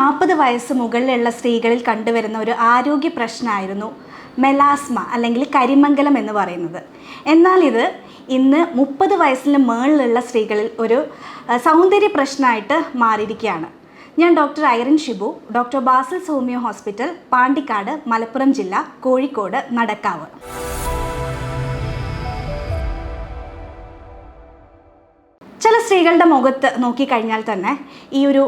നാൽപ്പത് വയസ്സ് മുകളിലുള്ള സ്ത്രീകളിൽ കണ്ടുവരുന്ന ഒരു ആരോഗ്യ പ്രശ്നമായിരുന്നു മെലാസ്മ അല്ലെങ്കിൽ കരിമംഗലം എന്ന് പറയുന്നത്. എന്നാൽ ഇത് ഇന്ന് മുപ്പത് വയസ്സിന് മുകളിലുള്ള സ്ത്രീകളിൽ ഒരു സൗന്ദര്യ പ്രശ്നമായിട്ട് മാറിയിരിക്കുകയാണ്. ഞാൻ doctor Irin Shibu doctor Basil Somiyo hospital Pandikkad Malappuram ജില്ല കോഴിക്കോട് നടക്കാവ്. സ്ത്രീകളുടെ മുഖത്ത് നോക്കിക്കഴിഞ്ഞാൽ തന്നെ ഈ ഒരു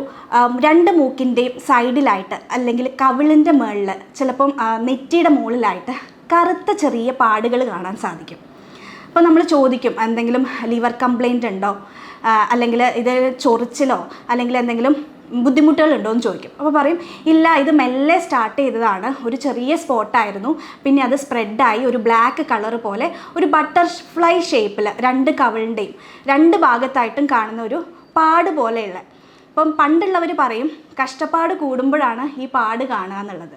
രണ്ട് മൂക്കിന്റെയും സൈഡിലായിട്ട് അല്ലെങ്കിൽ കവിളിന്റെ മുകളിൽ ചിലപ്പം നെറ്റിയുടെ മുകളിലായിട്ട് കറുത്ത ചെറിയ പാടുകൾ കാണാൻ സാധിക്കും. അപ്പോൾ നമ്മൾ ചോദിക്കും എന്തെങ്കിലും ലിവർ കംപ്ലൈന്റ് ഉണ്ടോ? അല്ലെങ്കിൽ ഇത് ചൊറിച്ചിലോ? അല്ലെങ്കിൽ എന്തെങ്കിലും ബുദ്ധിമുട്ടുകളുണ്ടോ എന്ന് ചോദിക്കും. അപ്പോൾ പറയും ഇല്ല ഇത് മെല്ലെ സ്റ്റാർട്ട് ചെയ്തതാണ്. ഒരു ചെറിയ സ്പോട്ടായിരുന്നു പിന്നെ അത് സ്പ്രെഡായി ഒരു ബ്ലാക്ക് കളർ പോലെ ഒരു ബട്ടർഫ്ലൈ ഷേപ്പിൽ രണ്ട് കവിളിന്റെയും രണ്ട് ഭാഗത്തായിട്ടും കാണുന്ന ഒരു പാട് പോലെയുള്ള. അപ്പം പണ്ടുള്ളവർ പറയും കഷ്ടപ്പാട് കൂടുമ്പോഴാണ് ഈ പാട് കാണുക എന്നുള്ളത്.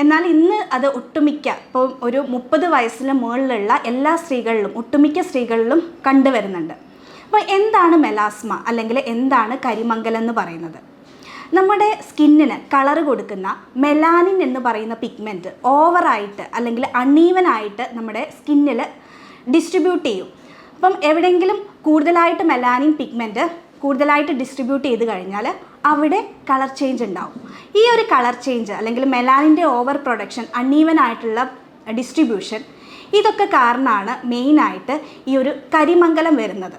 എന്നാൽ ഇന്ന് അത് ഒട്ടുമിക്ക ഇപ്പോൾ ഒരു മുപ്പത് വയസ്സിന് മുകളിലുള്ള എല്ലാ സ്ത്രീകളിലും ഒട്ടുമിക്ക സ്ത്രീകളിലും കണ്ടുവരുന്നുണ്ട്. അപ്പോൾ എന്താണ് മെലാസ്മ? അല്ലെങ്കിൽ എന്താണ് കരിമംഗലം എന്ന് പറയുന്നത്? നമ്മുടെ സ്കിന്നിന് കളർ കൊടുക്കുന്ന മെലാനിൻ എന്ന് പറയുന്ന പിഗ്മെന്റ് ഓവറായിട്ട് അല്ലെങ്കിൽ അൺഈവനായിട്ട് നമ്മുടെ സ്കിന്നിൽ ഡിസ്ട്രിബ്യൂട്ട് ചെയ്യും. അപ്പം എവിടെയെങ്കിലും കൂടുതലായിട്ട് മെലാനിൻ പിഗ്മെന്റ് കൂടുതലായിട്ട് ഡിസ്ട്രിബ്യൂട്ട് ചെയ്ത് കഴിഞ്ഞാൽ അവിടെ കളർ ചേഞ്ച് ഉണ്ടാവും. ഈ ഒരു കളർ ചേഞ്ച് അല്ലെങ്കിൽ മെലാനിന്റെ ഓവർ പ്രൊഡക്ഷൻ അൺഈവൻ ആയിട്ടുള്ള ഡിസ്ട്രിബ്യൂഷൻ ഇതൊക്കെ കാരണമാണ് മെയിനായിട്ട് ഈ ഒരു കരിമംഗലം വരുന്നത്.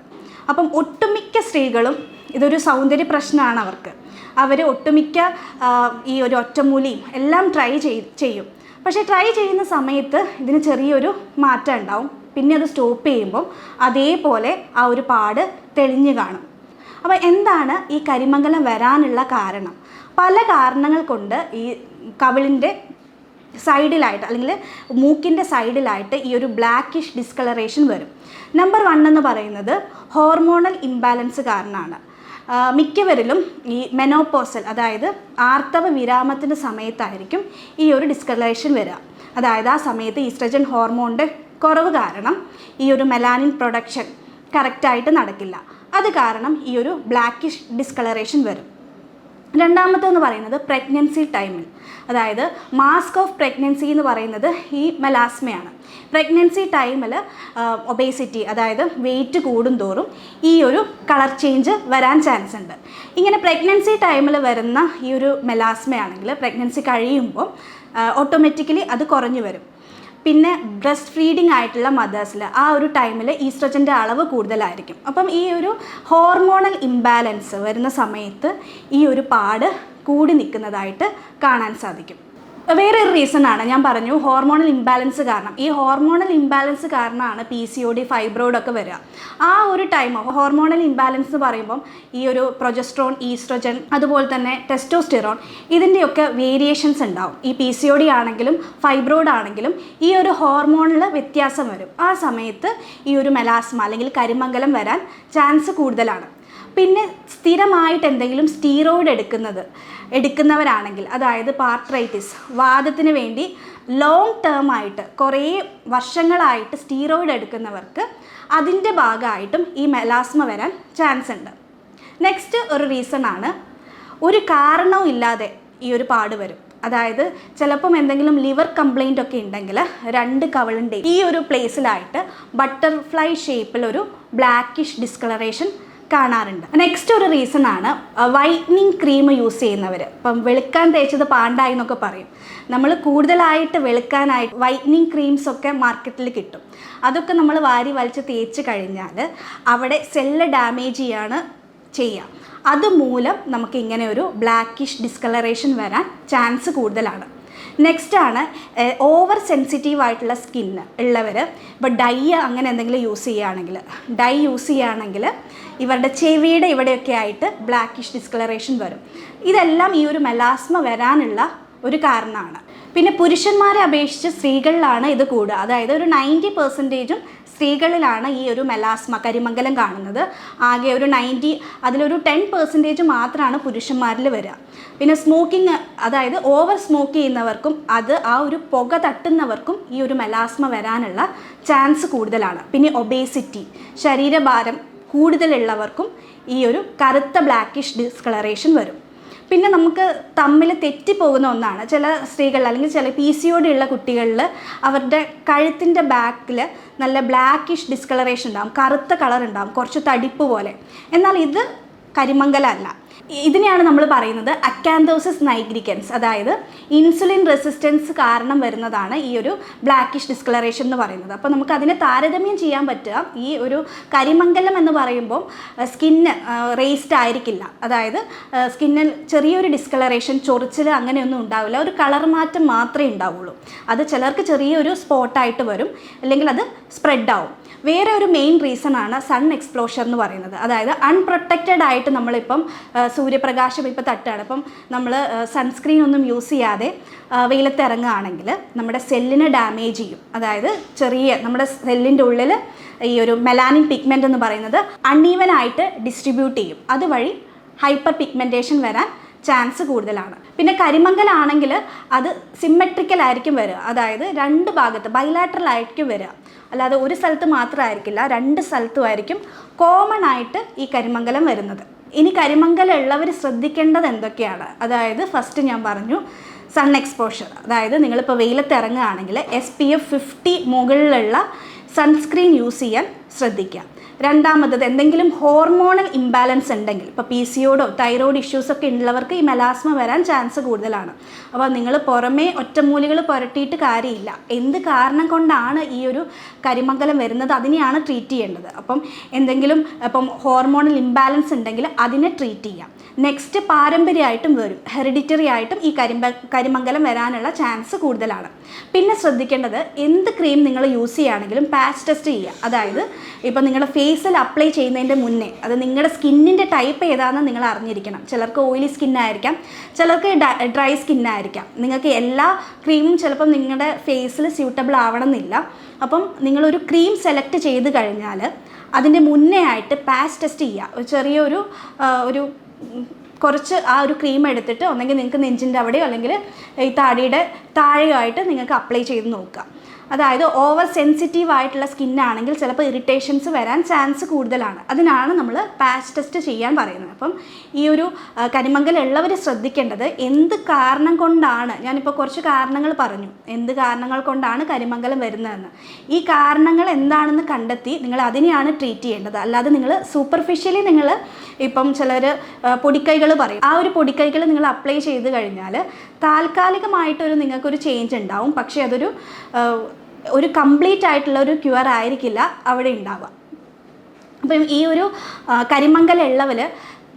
അപ്പം ഒട്ടുമിക്ക സ്ത്രീകളും ഇതൊരു സൗന്ദര്യ പ്രശ്നമാണ് അവർക്ക്. അവർ ഒട്ടുമിക്ക ഈ ഒരു ഒറ്റമൂലിയും എല്ലാം ട്രൈ ചെയ് ചെയ്യും. പക്ഷേ ട്രൈ ചെയ്യുന്ന സമയത്ത് ഇതിന് ചെറിയൊരു മാറ്റം ഉണ്ടാവും. പിന്നെ അത് സ്റ്റോപ്പ് ചെയ്യുമ്പം അതേപോലെ ആ ഒരു പാട് തെളിഞ്ഞു കാണും. അപ്പോൾ എന്താണ് ഈ കരിമംഗലം വരാനുള്ള കാരണം? പല കാരണങ്ങൾ കൊണ്ട് ഈ കവിളിന്റെ സൈഡിലായിട്ട് അല്ലെങ്കിൽ മൂക്കിന്റെ സൈഡിലായിട്ട് ഈ ഒരു ബ്ലാക്കിഷ് ഡിസ്കളറേഷൻ വരും. നമ്പർ വൺ എന്ന് പറയുന്നത് ഹോർമോണൽ ഇംബാലൻസ് കാരണമാണ്. മിക്കവരിലും ഈ മെനോപോസൽ അതായത് ആർത്തവ വിരാമത്തിന്റെ സമയത്തായിരിക്കും ഈ ഒരു ഡിസ്കളറേഷൻ വരിക. അതായത് ആ സമയത്ത് ഈസ്ട്രജൻ ഹോർമോണിന്റെ കുറവ് കാരണം ഈ ഒരു മെലാനിൻ പ്രൊഡക്ഷൻ കറക്റ്റായിട്ട് നടക്കില്ല. അത് കാരണം ഈ ഒരു ബ്ലാക്കിഷ് ഡിസ്കളറേഷൻ വരും. രണ്ടാമത്തെന്ന് പറയുന്നത് പ്രഗ്നൻസി ടൈമിൽ അതായത് മാസ്ക് ഓഫ് പ്രഗ്നൻസി എന്ന് പറയുന്നത് ഈ മെലാസ്മയാണ് പ്രഗ്നൻസി ടൈമിൽ ഒബേസിറ്റി അതായത് വെയിറ്റ് കൂടുന്തോറും ഈ ഒരു കളർ ചേഞ്ച് വരാൻ ചാൻസ് ഉണ്ട്. ഇങ്ങനെ പ്രഗ്നൻസി ടൈമിൽ വരുന്ന ഈ ഒരു മെലാസ്മയാണെങ്കിൽ പ്രഗ്നൻസി കഴിയുമ്പോൾ ഓട്ടോമാറ്റിക്കലി അത് കുറഞ്ഞു വരും. പിന്നെ ബ്രസ്റ്റ് ഫീഡിങ് ആയിട്ടുള്ള മദേഴ്സിൽ ആ ഒരു ടൈമിൽ ഈസ്ട്രജന്റെ അളവ് കൂടുതലായിരിക്കും. അപ്പം ഈ ഒരു ഹോർമോണൽ ഇംബാലൻസ് വരുന്ന സമയത്ത് ഈ ഒരു പാട് കൂടി നിൽക്കുന്നതായിട്ട് കാണാൻ സാധിക്കും. വേറെ ഒരു റീസൺ ആണ്. ഞാൻ പറഞ്ഞു ഹോർമോണൽ ഇംബാലൻസ് കാരണം. ഈ ഹോർമോണൽ ഇംബാലൻസ് കാരണമാണ് പി സി ഒ ഡി ഫൈബ്രോയിഡൊക്കെ വരിക. ആ ഒരു ടൈം ഹോർമോണൽ ഇംബാലൻസ് എന്ന് പറയുമ്പം ഈ ഒരു പ്രൊജസ്ട്രോൺ ഈസ്ട്രജൻ അതുപോലെ തന്നെ ടെസ്റ്റോസ്റ്റിറോൺ ഇതിന്റെയൊക്കെ വേരിയേഷൻസ് ഉണ്ടാവും. ഈ പി സി ഒ ഡി ആണെങ്കിലും ഫൈബ്രോയിഡ് ആണെങ്കിലും ഈ ഒരു ഹോർമോണിൽ വ്യത്യാസം വരും. ആ സമയത്ത് ഈ ഒരു മെലാസ്മ അല്ലെങ്കിൽ കരിമംഗലം വരാൻ ചാൻസ് കൂടുതലാണ്. പിന്നെ സ്ഥിരമായിട്ട് എന്തെങ്കിലും സ്റ്റീറോയിഡ് എടുക്കുന്നത്. എടുക്കുന്നവരാണെങ്കിൽ അതായത് പാർട്രൈറ്റിസ് വാദത്തിന് വേണ്ടി ലോങ് ടേം ആയിട്ട് കുറേ വർഷങ്ങളായിട്ട് സ്റ്റീറോയിഡ് എടുക്കുന്നവർക്ക് അതിന്റെ ഭാഗമായിട്ടും ഈ മെലാസ്മ വരാൻ ചാൻസ് ഉണ്ട്. നെക്സ്റ്റ് ഒരു റീസൺ ആണ് ഒരു കാരണവും ഇല്ലാതെ ഈ ഒരു പാട് വരും. അതായത് ചിലപ്പം എന്തെങ്കിലും ലിവർ കംപ്ലൈന്റ് ഒക്കെ ഉണ്ടെങ്കിൽ രണ്ട് കവളിന്റെ ഈ ഒരു പ്ലേസിലായിട്ട് ബട്ടർഫ്ലൈ ഷേപ്പിൽ ഒരു ബ്ലാക്കിഷ് ഡിസ്കളറേഷൻ കാണാറുണ്ട്. നെക്സ്റ്റ് ഒരു റീസൺ ആണ് വൈറ്റ്നിങ് ക്രീം യൂസ് ചെയ്യുന്നവർ ഇപ്പം വെളുക്കാൻ തേച്ചത് പാണ്ടായി എന്നൊക്കെ പറയും. നമ്മൾ കൂടുതലായിട്ട് വെളുക്കാനായിട്ട് വൈറ്റ്നിങ് ക്രീംസ് ഒക്കെ മാർക്കറ്റിൽ കിട്ടും. അതൊക്കെ നമ്മൾ വാരി വലിച്ച് തേച്ച് കഴിഞ്ഞാൽ അവിടെ സെല്ല് ഡാമേജ് ചെയ്യാണ് ചെയ്യുക അതുമൂലം നമുക്ക് ഇങ്ങനെ ഒരു ബ്ലാക്കിഷ് ഡിസ്കളറേഷൻ വരാൻ ചാൻസ് കൂടുതലാണ്. നെക്സ്റ്റ് ആണ് ഓവർ സെൻസിറ്റീവ് ആയിട്ടുള്ള സ്കിന്ന് ഉള്ളവർ ഇപ്പോൾ ഡൈ അങ്ങനെ എന്തെങ്കിലും യൂസ് ചെയ്യുകയാണെങ്കിൽ ഡൈ യൂസ് ചെയ്യുകയാണെങ്കിൽ ഇവരുടെ ചെവിയുടെ ഇവിടെയൊക്കെ ആയിട്ട് ബ്ലാക്കിഷ് ഡിസ്കളറേഷൻ വരും. ഇതെല്ലാം ഈ ഒരു മെലാസ്മ വരാനുള്ള ഒരു കാരണമാണ്. പിന്നെ പുരുഷന്മാരെ അപേക്ഷിച്ച് സ്ത്രീകളിലാണ് ഇത് കൂടുക. അതായത് ഒരു നയന്റി പെർസെന്റേജും സ്ത്രീകളിലാണ് ഈ ഒരു മെലാസ്മ കരിമംഗലം കാണുന്നത്. ആകെ ഒരു നയന്റി അതിലൊരു ടെൻ പെർസെന്റേജ് മാത്രമാണ് പുരുഷന്മാരിൽ വരിക പിന്നെ സ്മോക്കിംഗ് അതായത് ഓവർ സ്മോക്ക് ചെയ്യുന്നവർക്കും അത് ആ ഒരു പുക തട്ടുന്നവർക്കും ഈ ഒരു മെലാസ്മ വരാനുള്ള ചാൻസ് കൂടുതലാണ്. പിന്നെ ഒബേസിറ്റി ശരീരഭാരം കൂടുതലുള്ളവർക്കും ഈ ഒരു കറുത്ത ബ്ലാക്കിഷ് ഡിസ്കളറേഷൻ വരും. പിന്നെ നമുക്ക് തമ്മിൽ തെറ്റിപ്പോകുന്ന ഒന്നാണ്. ചില സ്ത്രീകൾ അല്ലെങ്കിൽ ചില പി സി ഉള്ള കുട്ടികളിൽ അവരുടെ കഴുത്തിന്റെ ബാക്കിൽ നല്ല ബ്ലാക്കിഷ് ഡിസ്കളറേഷൻ ഉണ്ടാകും കറുത്ത കളർ ഉണ്ടാകും കുറച്ച് തടിപ്പ് പോലെ. എന്നാൽ ഇത് കരിമംഗലല്ല ഇതിനെയാണ് നമ്മൾ പറയുന്നത് അക്കാന്തോസിസ് നൈഗ്രിക്കൻസ് അതായത് ഇൻസുലിൻ റെസിസ്റ്റൻസ് കാരണം വരുന്നതാണ് ഈ ഒരു ബ്ലാക്കിഷ് ഡിസ്കളറേഷൻ എന്ന് പറയുന്നത്. അപ്പോൾ നമുക്ക് അതിനെ താരതമ്യം ചെയ്യാൻ പറ്റുക. ഈ ഒരു കരിമംഗലം എന്ന് പറയുമ്പോൾ സ്കിന്ന് റേസ്ഡ് ആയിരിക്കില്ല. അതായത് സ്കിന്നിൽ ചെറിയൊരു ഡിസ്കളറേഷൻ ചൊറിച്ചിൽ അങ്ങനെയൊന്നും ഉണ്ടാവില്ല. ഒരു കളർ മാറ്റം മാത്രമേ ഉണ്ടാവുള്ളൂ. അത് ചിലർക്ക് ചെറിയൊരു സ്പോട്ടായിട്ട് വരും. അല്ലെങ്കിൽ അത് സ്പ്രെഡ് ആവും വേറെ ഒരു മെയിൻ റീസൺ ആണ് സൺ എക്സ്പ്ലോഷർ എന്ന് പറയുന്നത്. അതായത് അൺപ്രൊട്ടക്റ്റഡ് ആയിട്ട് നമ്മളിപ്പം സൂര്യപ്രകാശം ഇപ്പോൾ തട്ടാണ്. അപ്പം നമ്മൾ സൺസ്ക്രീൻ ഒന്നും യൂസ് ചെയ്യാതെ വെയിലത്ത് ഇറങ്ങുകയാണെങ്കിൽ നമ്മുടെ സെല്ലിനെ ഡാമേജ് ചെയ്യും. അതായത് ചെറിയ നമ്മുടെ സെല്ലിന്റെ ഉള്ളിൽ ഈ ഒരു മെലാനിൻ പിഗ്മെന്റ് എന്ന് പറയുന്നത് അൺഈവൻ ആയിട്ട് ഡിസ്ട്രിബ്യൂട്ട് ചെയ്യും. അതുവഴി ഹൈപ്പർ പിഗ്മെന്റേഷൻ വരാൻ ചാൻസ് കൂടുതലാണ്. പിന്നെ കരിമങ്കലാണെങ്കിൽ അത് സിമ്മെട്രിക്കൽ ആയിരിക്കും വരിക. അതായത് രണ്ട് ഭാഗത്ത് ബൈലാറ്ററൽ ആയിരിക്കും വരിക. അല്ലാതെ ഒരു സ്ഥലത്ത് മാത്രമായിരിക്കില്ല രണ്ട് സ്ഥലത്തുമായിരിക്കും കോമൺ ആയിട്ട് ഈ കരിമംഗലം വരുന്നത്. ഇനി കരിമംഗലം ഉള്ളവർ ശ്രദ്ധിക്കേണ്ടത് എന്തൊക്കെയാണ്? അതായത് ഫസ്റ്റ് ഞാൻ പറഞ്ഞു സൺ എക്സ്പോഷർ അതായത് നിങ്ങളിപ്പോൾ വെയിലത്ത് ഇറങ്ങുകയാണെങ്കിൽ എസ് പി എഫ് ഫിഫ്റ്റി മുകളിലുള്ള സൺസ്ക്രീൻ യൂസ് ചെയ്യാൻ ശ്രദ്ധിക്കുക. രണ്ടാമത്തത് എന്തെങ്കിലും ഹോർമോണൽ ഇംബാലൻസ് ഉണ്ടെങ്കിൽ ഇപ്പോൾ പി സിയോടോ തൈറോയ്ഡ് ഇഷ്യൂസൊക്കെ ഉള്ളവർക്ക് ഈ മെലാസ്മ വരാൻ ചാൻസ് കൂടുതലാണ്. അപ്പോൾ നിങ്ങൾ പുറമേ ഒറ്റമൂലികൾ പുരട്ടിയിട്ട് കാര്യമില്ല. എന്ത് കാരണം കൊണ്ടാണ് ഈ ഒരു കരിമംഗലം വരുന്നത്? അതിനെയാണ് ട്രീറ്റ് ചെയ്യേണ്ടത്. അപ്പം എന്തെങ്കിലും ഇപ്പം ഹോർമോണൽ ഇംബാലൻസ് ഉണ്ടെങ്കിൽ അതിനെ ട്രീറ്റ് ചെയ്യാം. നെക്സ്റ്റ് പാരമ്പര്യമായിട്ടും വരും. ഹെറിഡിറ്ററി ആയിട്ടും ഈ കരിമ്പ കരിമംഗലം വരാനുള്ള ചാൻസ് കൂടുതലാണ്. പിന്നെ ശ്രദ്ധിക്കേണ്ടത് എന്ത് ക്രീം നിങ്ങൾ യൂസ് ചെയ്യുകയാണെങ്കിലും പാച്ച് ടെസ്റ്റ് ചെയ്യുക. അതായത് ഇപ്പോൾ നിങ്ങളുടെ ഫേസിൽ അപ്ലൈ ചെയ്യുന്നതിന്റെ മുന്നേ അത് നിങ്ങളുടെ സ്കിന്നിന്റെ ടൈപ്പ് ഏതാണെന്ന് നിങ്ങൾ അറിഞ്ഞിരിക്കണം. ചിലർക്ക് ഓയിലി സ്കിന്നായിരിക്കാം ചിലർക്ക് ഡ്രൈ സ്കിന്നായിരിക്കാം നിങ്ങൾക്ക് എല്ലാ ക്രീമും ചിലപ്പം നിങ്ങളുടെ ഫേസിൽ സ്യൂട്ടബിൾ ആവണമെന്നില്ല. അപ്പം നിങ്ങളൊരു ക്രീം സെലക്ട് ചെയ്ത് കഴിഞ്ഞാൽ അതിന്റെ മുന്നേ ആയിട്ട് പാച്ച് ടെസ്റ്റ് ചെയ്യുക. ഒരു ചെറിയൊരു ഒരു കുറച്ച് ആ ഒരു ക്രീം എടുത്തിട്ട് ഒന്നെങ്കിൽ നിങ്ങൾക്ക് നെഞ്ചിന്റെ അവിടെയോ അല്ലെങ്കിൽ ഈ താടിയുടെ താഴെയോ ആയിട്ട് നിങ്ങൾക്ക് അപ്ലൈ ചെയ്ത് നോക്കുക. അതായത് ഓവർ സെൻസിറ്റീവ് ആയിട്ടുള്ള സ്കിന്നാണെങ്കിൽ ചിലപ്പോൾ ഇറിറ്റേഷൻസ് വരാൻ ചാൻസ് കൂടുതലാണ്. അതിനാണ് നമ്മൾ പാച്ച് ടെസ്റ്റ് ചെയ്യാൻ പറയുന്നത്. അപ്പം ഈ ഒരു കരിമങ്കലുള്ളവർ ശ്രദ്ധിക്കേണ്ടത് എന്ത് കാരണം കൊണ്ടാണ്? ഞാനിപ്പോൾ കുറച്ച് കാരണങ്ങൾ പറഞ്ഞു. എന്ത് കാരണങ്ങൾ കൊണ്ടാണ് കരിമംഗലം വരുന്നതെന്ന്. ഈ കാരണങ്ങൾ എന്താണെന്ന് കണ്ടെത്തി നിങ്ങൾ അതിനെയാണ് ട്രീറ്റ് ചെയ്യേണ്ടത്. അല്ലാതെ നിങ്ങൾ സൂപ്പർഫിഷ്യലി നിങ്ങൾ ഇപ്പം ചിലർ പൊടിക്കൈകൾ പറയും. ആ ഒരു പൊടിക്കൈകൾ നിങ്ങൾ അപ്ലൈ ചെയ്ത് കഴിഞ്ഞാൽ താൽക്കാലികമായിട്ടൊരു നിങ്ങൾക്കൊരു ചേഞ്ച് ഉണ്ടാവും. പക്ഷേ അതൊരു ഒരു കംപ്ലീറ്റ് ആയിട്ടുള്ള ഒരു ക്യൂർ ആയിരിക്കില്ല അവിടെ ഉണ്ടാവുക. അപ്പം ഈ ഒരു കരിമംഗല ഉള്ളവർ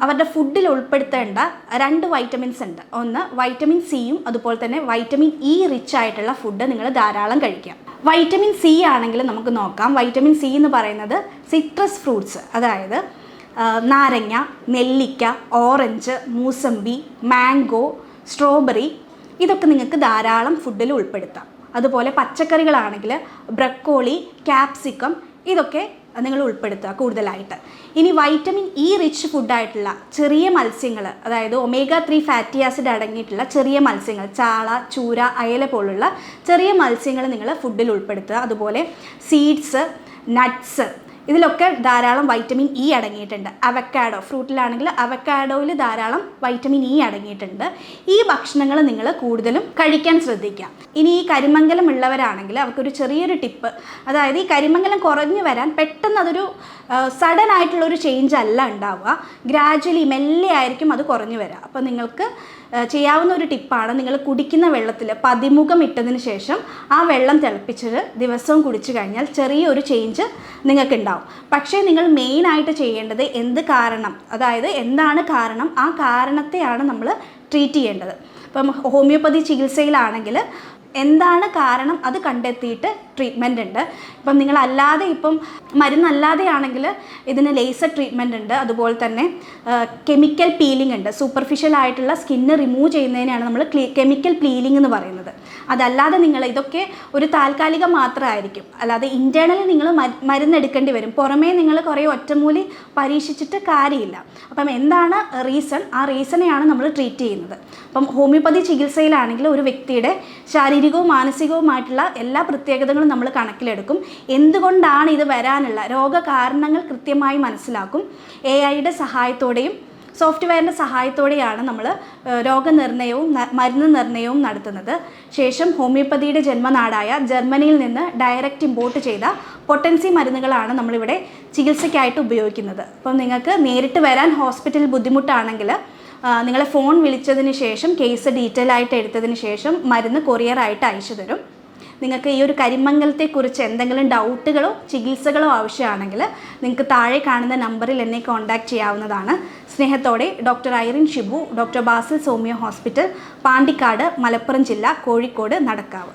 അവരുടെ ഫുഡിൽ ഉൾപ്പെടുത്തേണ്ട രണ്ട് വൈറ്റമിൻസ് ഉണ്ട്. ഒന്ന് വൈറ്റമിൻ സിയും അതുപോലെ തന്നെ വൈറ്റമിൻ ഇ റിച്ച് ആയിട്ടുള്ള ഫുഡ് നിങ്ങൾ ധാരാളം കഴിക്കുക. വൈറ്റമിൻ സി ആണെങ്കിൽ നമുക്ക് നോക്കാം. വൈറ്റമിൻ സി എന്ന് പറയുന്നത് സിട്രസ് ഫ്രൂട്ട്സ് അതായത് നാരങ്ങ നെല്ലിക്ക ഓറഞ്ച് മൂസമ്പി മാംഗോ സ്ട്രോബെറി ഇതൊക്കെ നിങ്ങൾക്ക് ധാരാളം ഫുഡിൽ ഉൾപ്പെടുത്താം. അതുപോലെ പച്ചക്കറികളാണെങ്കിൽ ബ്രക്കോളി ക്യാപ്സിക്കം ഇതൊക്കെ നിങ്ങൾ ഉൾപ്പെടുത്തുക കൂടുതലായിട്ട്. ഇനി വൈറ്റമിൻ ഇ റിച്ച് ഫുഡായിട്ടുള്ള ചെറിയ മത്സ്യങ്ങൾ അതായത് ഒമേഗ ത്രീ ഫാറ്റി ആസിഡ് അടങ്ങിയിട്ടുള്ള ചെറിയ മത്സ്യങ്ങൾ ചാള ചൂര അയല പോലുള്ള ചെറിയ മത്സ്യങ്ങൾ നിങ്ങൾ ഫുഡിൽ ഉൾപ്പെടുത്തുക. അതുപോലെ സീഡ്സ് നട്ട്സ് ഇതിലൊക്കെ ധാരാളം വൈറ്റമിൻ ഇ അടങ്ങിയിട്ടുണ്ട്. അവക്കാഡോ ഫ്രൂട്ടിലാണെങ്കിൽ അവക്കാഡോയിൽ ധാരാളം വൈറ്റമിൻ ഇ അടങ്ങിയിട്ടുണ്ട്. ഈ ഭക്ഷണങ്ങൾ നിങ്ങൾ കൂടുതലും കഴിക്കാൻ ശ്രദ്ധിക്കുക. ഇനി ഈ കരിമംഗലം ഉള്ളവരാണെങ്കിൽ അവർക്കൊരു ചെറിയൊരു ടിപ്പ് അതായത് ഈ കരിമംഗലം കുറഞ്ഞു വരാൻ പെട്ടെന്ന് അതൊരു സഡൻ ആയിട്ടുള്ളൊരു ചേഞ്ച് അല്ല ഉണ്ടാവുക. ഗ്രാജ്വലി മെല്ലെ ആയിരിക്കും അത് കുറഞ്ഞു വരിക അപ്പോൾ നിങ്ങൾക്ക് ചെയ്യാവുന്ന ഒരു ടിപ്പാണ് നിങ്ങൾ കുടിക്കുന്ന വെള്ളത്തിൽ പതിമുഖം ഇട്ടതിന് ശേഷം ആ വെള്ളം തിളപ്പിച്ചത് ദിവസവും കുടിച്ചു കഴിഞ്ഞാൽ ചെറിയൊരു ചേഞ്ച് നിങ്ങൾക്ക് ഉണ്ടാവും പക്ഷേ നിങ്ങൾ മെയിനായിട്ട് ചെയ്യേണ്ടത് എന്ത് കാരണം അതായത് എന്താണ് കാരണം ആ കാരണത്തെയാണ് നമ്മൾ ട്രീറ്റ് ചെയ്യേണ്ടത്. ഇപ്പം ഹോമിയോപ്പതി ചികിത്സയിലാണെങ്കിൽ എന്താണ് കാരണം അത് കണ്ടെത്തിയിട്ട് ട്രീറ്റ്മെന്റ് ഉണ്ട്. ഇപ്പം നിങ്ങളല്ലാതെ ഇപ്പം മരുന്നല്ലാതെ ആണെങ്കിൽ ഇതിന് ലേസർ ട്രീറ്റ്മെന്റ് ഉണ്ട്. അതുപോലെ തന്നെ കെമിക്കൽ പീലിംഗ് ഉണ്ട്. സൂപ്പർഫിഷ്യൽ ആയിട്ടുള്ള സ്കിന്ന് റിമൂവ് ചെയ്യുന്നതിനാണ് നമ്മൾ കെമിക്കൽ പീലിംഗ് എന്ന് പറയുന്നത്. അതല്ലാതെ നിങ്ങൾ ഇതൊക്കെ ഒരു താൽക്കാലികം മാത്രമായിരിക്കും. അല്ലാതെ ഇന്റേർണലി നിങ്ങൾ മരുന്നെടുക്കേണ്ടി വരും. പുറമേ നിങ്ങൾ കുറേ ഒറ്റമൂലി പരീക്ഷിച്ചിട്ട് കാര്യമില്ല. അപ്പം എന്താണ് റീസൺ ആ റീസണെയാണ് നമ്മൾ ട്രീറ്റ് ചെയ്യുന്നത്. അപ്പം ഹോമിയോപ്പതി ചികിത്സയിലാണെങ്കിൽ ഒരു വ്യക്തിയുടെ ശാരീരികവും മാനസികവുമായിട്ടുള്ള എല്ലാ പ്രത്യേകതകളും നമ്മൾ കണക്കിലെടുക്കും. എന്തുകൊണ്ടാണ് ഇത് വരാനുള്ള രോഗകാരണങ്ങൾ കൃത്യമായി മനസ്സിലാക്കും. എ ഐയുടെ സഹായത്തോടെയും സോഫ്റ്റ്വെയറിന്റെ സഹായത്തോടെയാണ് നമ്മൾ രോഗനിർണയവും മരുന്ന് നിർണയവും നടത്തുന്നത്. ശേഷം ഹോമിയോപ്പതിയുടെ ജന്മനാടായ ജർമ്മനിയിൽ നിന്ന് ഡയറക്റ്റ് ഇമ്പോർട്ട് ചെയ്ത പൊട്ടൻസി മരുന്നുകളാണ് നമ്മളിവിടെ ചികിത്സയ്ക്കായിട്ട് ഉപയോഗിക്കുന്നത്. അപ്പം നിങ്ങൾക്ക് നേരിട്ട് വരാൻ ഹോസ്പിറ്റലിൽ ബുദ്ധിമുട്ടാണെങ്കിൽ നിങ്ങളെ ഫോൺ വിളിച്ചതിന് ശേഷം കേസ് ഡീറ്റെയിൽ ആയിട്ട് എടുത്തതിന് ശേഷം മരുന്ന് കൊറിയറായിട്ട് അയച്ചു തരും. നിങ്ങൾക്ക് ഈ ഒരു കരിമംഗലത്തെക്കുറിച്ച് എന്തെങ്കിലും ഡൗട്ടുകളോ ചികിത്സകളോ ആവശ്യമാണെങ്കിൽ നിങ്ങൾക്ക് താഴെ കാണുന്ന നമ്പറിൽ എന്നെ കോൺടാക്റ്റ് ചെയ്യാവുന്നതാണ്. സ്നേഹത്തോടെ doctor Irin Shibu doctor Basil Somiyo hospital Pandikkad Malappuram ജില്ല കോഴിക്കോട് നടക്കാവ്.